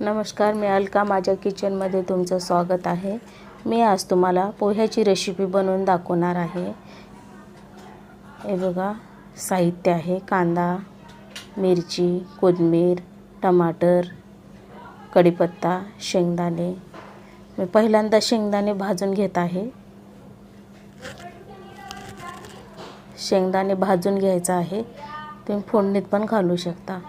नमस्कार मी अलका. माझ्या किचनमध्ये तुमचं स्वागत आहे. मी आज तुम्हाला पोह्याची रेसिपी बनवून दाखवणार आहे. हे बघा साहित्य आहे. कांदा मिरची कोथिंबीर टमाटर कढीपत्ता शेंगदाणे. मी पहिल्यांदा शेंगदाणे भाजून घेत आहे. शेंगदाणे भाजून घ्यायचं आहे. तुम्ही फोडणीत पण घालू शकता.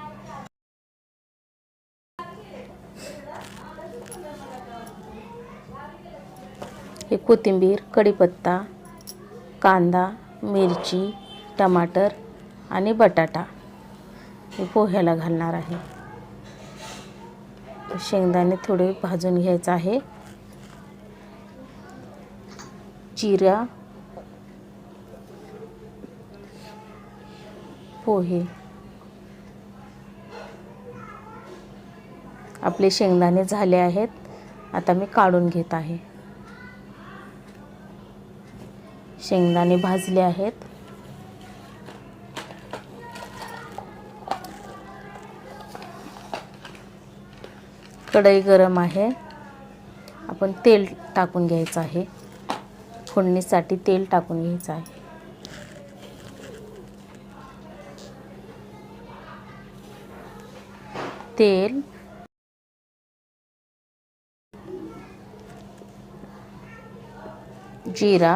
हे कोथिंबीर कढीपत्ता कांदा मिरची टमाटर आणि बटाटा हे पोह्याला घालणार आहे. शेंगदाणे थोडे भाजून घ्यायचं आहे. जिरा पोहे. आपले शेंगदाणे झाले आहेत. आता मी काढून घेत आहे. शेंगदाणे भाजले आहेत. कढई गरम आहे. आपण तेल टाकून घ्यायचं आहे. फोडणीसाठी तेल टाकून घ्यायचं आहे. तेल जिरा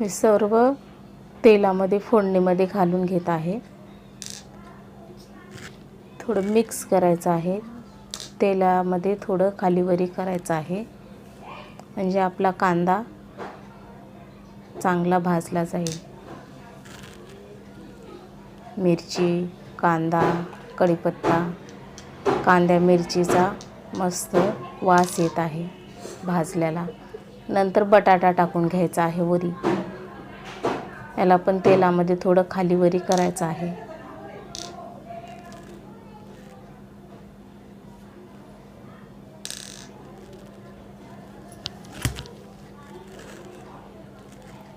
मी सर्व तेलामध्ये फोडणीमध्ये घालून घेत आहे. थोडं मिक्स करायचं आहे. तेलामध्ये थोडं खालीवरी करायचं आहे. म्हणजे आपला कांदा चांगला भाजला जाईल. मिरची कांदा कढीपत्ता कांद्या मिरचीचा मस्त वास येत आहे भाजल्याला. नंतर बटाटा टाकून घ्यायचा आहे वरी. याला पण तेलामध्ये थोडं खालीवरी करायचं आहे.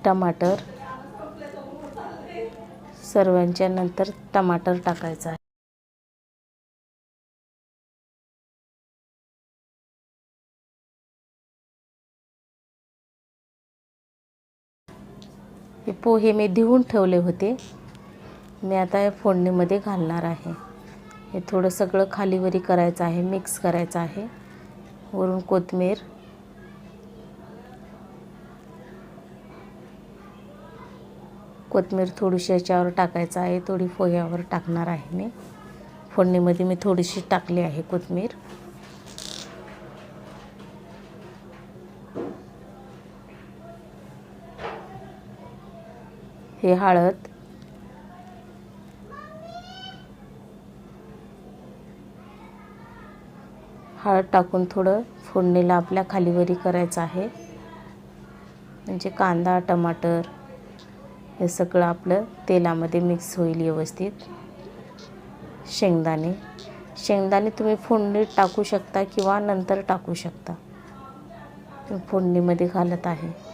टमाटर सर्वांच्या नंतर टमाटर टाकायचं आहे. हे पोहे मी धुवून ठेवले होते. मी आता या फोडणीमध्ये घालणार आहे. हे थोडं सगळं खालीवरी करायचं आहे मिक्स करायचं आहे. वरून कोथमीर कोथमीर थोडीशी याच्यावर टाकायचं आहे थोडी पोह्यावर टाकणार आहे मी. फोडणीमध्ये मी थोडीशी टाकली आहे कोथमीर हे हळद. हळद टाकून थोडं फोडणीला आपल्या खालीवरी करायचं आहे. म्हणजे कांदा टमाटर हे सगळं आपलं तेलामध्ये मिक्स होईल व्यवस्थित. शेंगदाणे. शेंगदाणे तुम्ही फोडणीत टाकू शकता किंवा नंतर टाकू शकता. फोडणीमध्ये घालत आहे.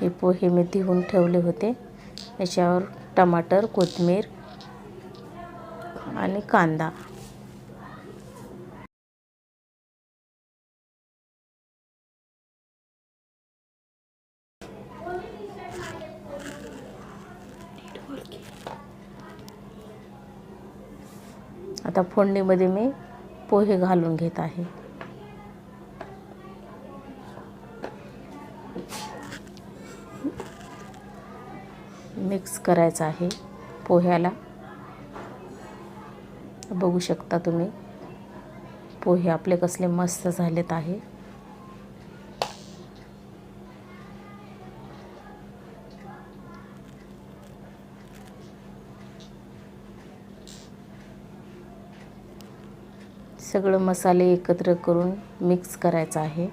हे पोहे मी धुवून ठेवले होते. याच्यावर टमाटर कोथिंबीर आणि कांदा. आता फोडणीमध्ये मी पोहे घालून घेत आहे. मिक्स करायचं आहे पोह्याला. बघू शकता तुम्ही पोहे आपले कसले मस्त झालेत आहे. सगळं मसाले एकत्र करून मिक्स करायचं आहे.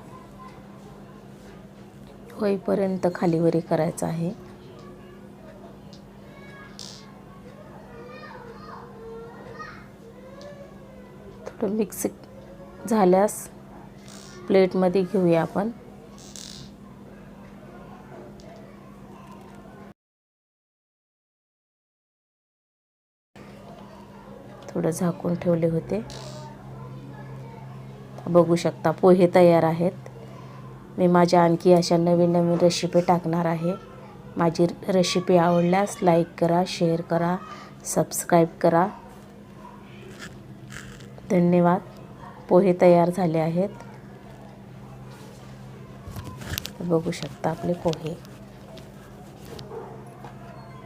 होईपर्यंत खालीवरी करायचं आहे. थोडं मिक्स झाल्यास प्लेटमध्ये घेऊया आपण. थोडं झाकून ठेवले होते. बघू शकता पोहे तयार आहेत. मी माझ्या आणखी अशा नवीन नवीन रेसिपी टाकणार आहे. माझी रेसिपी आवडल्यास लाईक करा शेअर करा सबस्क्राईब करा. धन्यवाद. पोहे तयार झाले आहेत. बघू शकता आपले पोहे.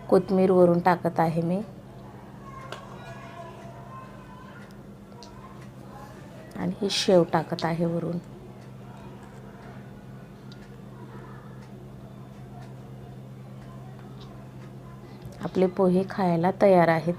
कोथमीरवरून टाकत आहे मी. आणि ही शेव टाकत आहे वरून. आपले पोहे खायला तयार आहेत.